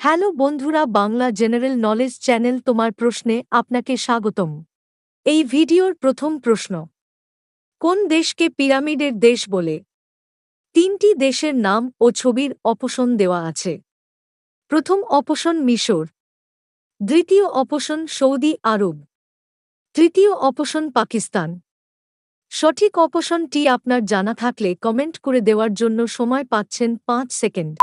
Hello বন্ধুরা, Bangla general knowledge channel তোমার প্রশ্নে আপনাকে স্বাগতম। এই ভিডিওর প্রথম প্রশ্ন, কোন দেশকে পিরামিডের দেশ বলে? তিনটি দেশের নাম ও ছবির অপশন দেওয়া আছে। প্রথম অপশন মিশর, দ্বিতীয় অপশন সৌদি আরব, তৃতীয় অপশন পাকিস্তান। সঠিক অপশনটি আপনার জানা থাকলে কমেন্ট করে দেওয়ার জন্য সময় পাচ্ছেন পাঁচ সেকেন্ড।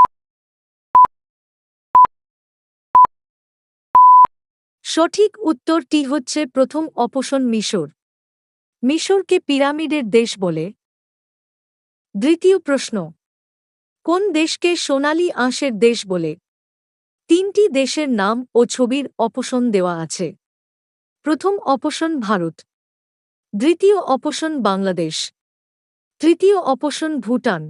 সঠিক উত্তরটি হচ্ছে প্রথম অপশন মিশর। মিশরকে পিরামিডের দেশ বলে। দ্বিতীয় প্রশ্ন, কোন দেশকে সোনালী আঁশের দেশ বলে? তিনটি দেশের নাম ও ছবির অপশন দেওয়া আছে। প্রথম অপশন ভারত, দ্বিতীয় অপশন বাংলাদেশ, তৃতীয় অপশন ভুটান।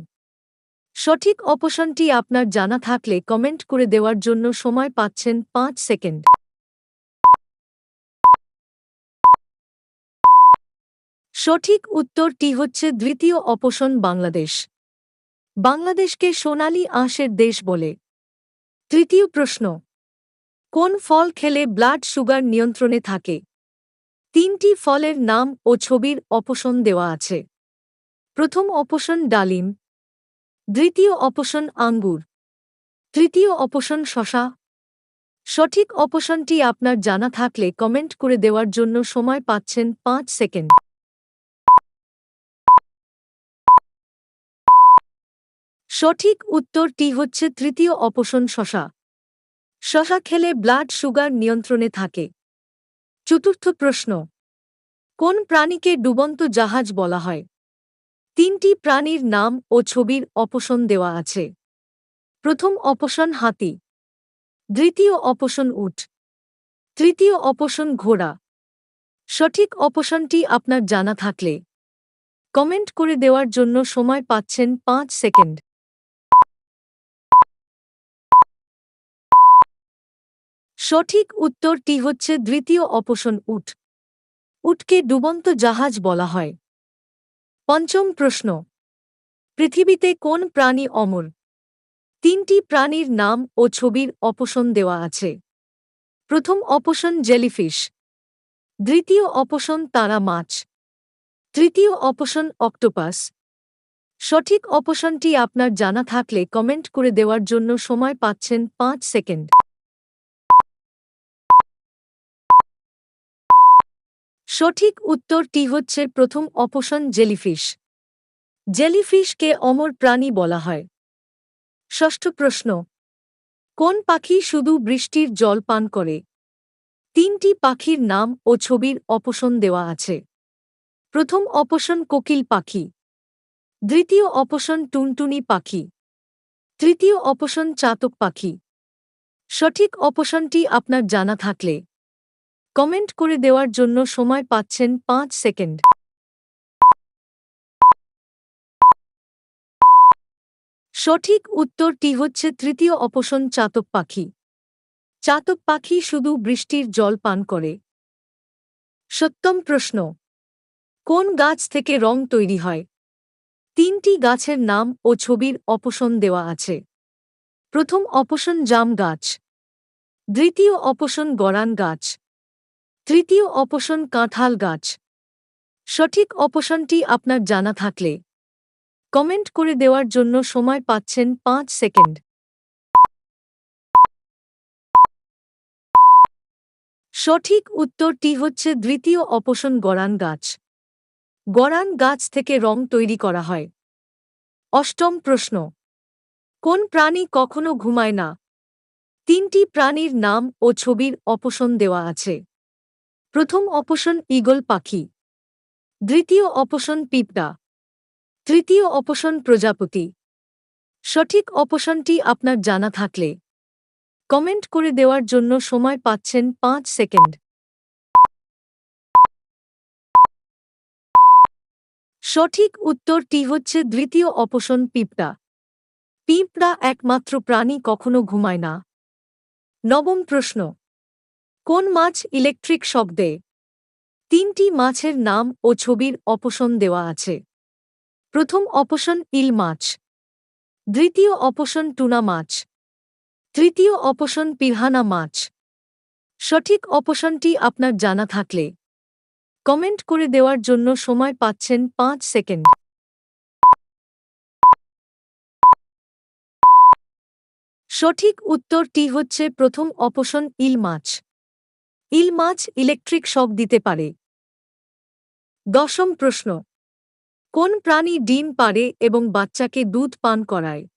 সঠিক অপশনটি আপনার জানা থাকলে কমেন্ট করে দেওয়ার জন্য সময় পাচ্ছেন পাঁচ সেকেন্ড। সঠিক উত্তরটি হচ্ছে দ্বিতীয় অপশন বাংলাদেশ। বাংলাদেশকে সোনালী আঁশের দেশ বলে। তৃতীয় প্রশ্ন, কোন ফল খেলে ব্লাড সুগার নিয়ন্ত্রণে থাকে? তিনটি ফলের নাম ও ছবির অপশন দেওয়া আছে। প্রথম অপশন ডালিম, দ্বিতীয় অপশন আঙ্গুর, তৃতীয় অপশন শশা। সঠিক অপশনটি আপনার জানা থাকলে কমেন্ট করে দেওয়ার জন্য সময় পাচ্ছেন পাঁচ সেকেন্ড। সঠিক উত্তরটি হচ্ছে তৃতীয় অপশন শশা। শশা খেলে ব্লাড সুগার নিয়ন্ত্রণে থাকে। চতুর্থ প্রশ্ন, কোন প্রাণীকে ডুবন্ত জাহাজ বলা হয়? তিনটি প্রাণীর নাম ও ছবির অপশন দেওয়া আছে। প্রথম অপশন হাতি, দ্বিতীয় অপশন উট, তৃতীয় অপশন ঘোড়া। সঠিক অপশনটি আপনার জানা থাকলে কমেন্ট করে দেওয়ার জন্য সময় পাচ্ছেন পাঁচ সেকেন্ড। সঠিক উত্তরটি হচ্ছে দ্বিতীয় অপশন উট। উটকে ডুবন্ত জাহাজ বলা হয়। পঞ্চম প্রশ্ন। পৃথিবীতে কোন প্রাণী অমর? তিনটি প্রাণীর নাম ও ছবির অপশন দেওয়া আছে। প্রথম অপশন জেলিফিশ। দ্বিতীয় অপশন তারা মাছ। তৃতীয় অপশন অক্টোপাস। সঠিক অপশনটি আপনার জানা থাকলে কমেন্ট করে দেওয়ার জন্য সময় পাচ্ছেন পাঁচ সেকেন্ড। সঠিক উত্তরটি হচ্ছে প্রথম অপশন জেলিফিশ। জেলিফিশকে অমর প্রাণী বলা হয়। ষষ্ঠ প্রশ্ন, কোন পাখি শুধু বৃষ্টির জল পান করে? তিনটি পাখির নাম ও ছবির অপশন দেওয়া আছে। প্রথম অপশন কোকিল পাখি, দ্বিতীয় অপশন টুনটুনি পাখি, তৃতীয় অপশন চাতক পাখি। সঠিক অপশনটি আপনার জানা থাকলে কমেন্ট করে দেওয়ার জন্য সময় পাচ্ছেন পাঁচ সেকেন্ড। সঠিক উত্তরটি হচ্ছে তৃতীয় অপশন চাতক পাখি। চাতক পাখি শুধু বৃষ্টির জল পান করে। সত্যম প্রশ্ন, কোন গাছ থেকে রং তৈরি হয়? তিনটি গাছের নাম ও ছবির অপশন দেওয়া আছে। প্রথম অপশন জাম গাছ, দ্বিতীয় অপশন গড়ান গাছ তৃতীয় অপশন কাঁঠাল গাছ। সঠিক অপশনটি আপনার জানা থাকলে কমেন্ট করে দেওয়ার জন্য সময় পাচ্ছেন পাঁচ সেকেন্ড। সঠিক উত্তরটি হচ্ছে দ্বিতীয় অপশন গড়ান গাছ। গড়ান গাছ থেকে রং তৈরি করা হয়। অষ্টম প্রশ্ন, কোন প্রাণী কখনো ঘুমায় না? তিনটি প্রাণীর নাম ও ছবির অপশন দেওয়া আছে। প্রথম অপশন ইগল পাখি। দ্বিতীয় অপশন পিঁপড়া। তৃতীয় অপশন প্রজাপতি। সঠিক অপশনটি আপনার জানা থাকলে কমেন্ট করে দেওয়ার জন্য সময় পাচ্ছেন পাঁচ সেকেন্ড। সঠিক উত্তরটি হচ্ছে দ্বিতীয় অপশন পিঁপড়া। পিঁপড়া একমাত্র প্রাণী কখনো ঘুমায় না। নবম প্রশ্ন। কোন মাছ ইলেকট্রিক শব্দে? তিনটি মাছের নাম ও ছবির অপশন দেওয়া আছে। প্রথম অপশন ইল মাছ। দ্বিতীয় অপশন টুনা মাছ। তৃতীয় অপশন পিরহানা মাছ। সঠিক অপশনটি আপনার জানা থাকলে কমেন্ট করে দেওয়ার জন্য সময় পাচ্ছেন পাঁচ সেকেন্ড। সঠিক উত্তরটি হচ্ছে প্রথম অপশন ইল মাছ। ইল মাছ ইলেকট্রিক শক দিতে পারে। দশম প্রশ্ন। কোন প্রাণী ডিম পারে এবং বাচ্চাকে দুধ পান করায়?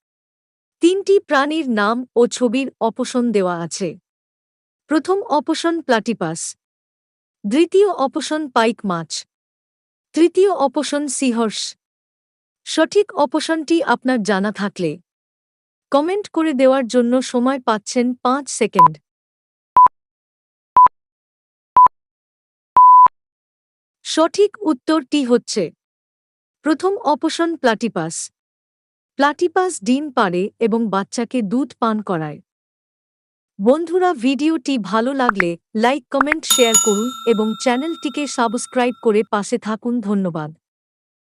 তিনটি প্রাণীর নাম ও ছবির অপশন দেওয়া আছে। প্রথম অপশন প্লাটিপাস। দ্বিতীয় অপশন পাইক মাছ। তৃতীয় অপশন সিহর্ষ। সঠিক অপশনটি আপনার জানা থাকলে কমেন্ট করে দেওয়ার জন্য সময় পাচ্ছেন পাঁচ সেকেন্ড। সঠিক উত্তরটি হচ্ছে প্রথম অপশন প্লাটিপাস। প্লাটিপাস ডিম পারে এবং বাচ্চাকে দুধ পান করায়। বন্ধুরা, ভিডিওটি ভালো লাগলে লাইক, কমেন্ট, শেয়ার করুন এবং চ্যানেলটিকে সাবস্ক্রাইব করে পাশে থাকুন। ধন্যবাদ।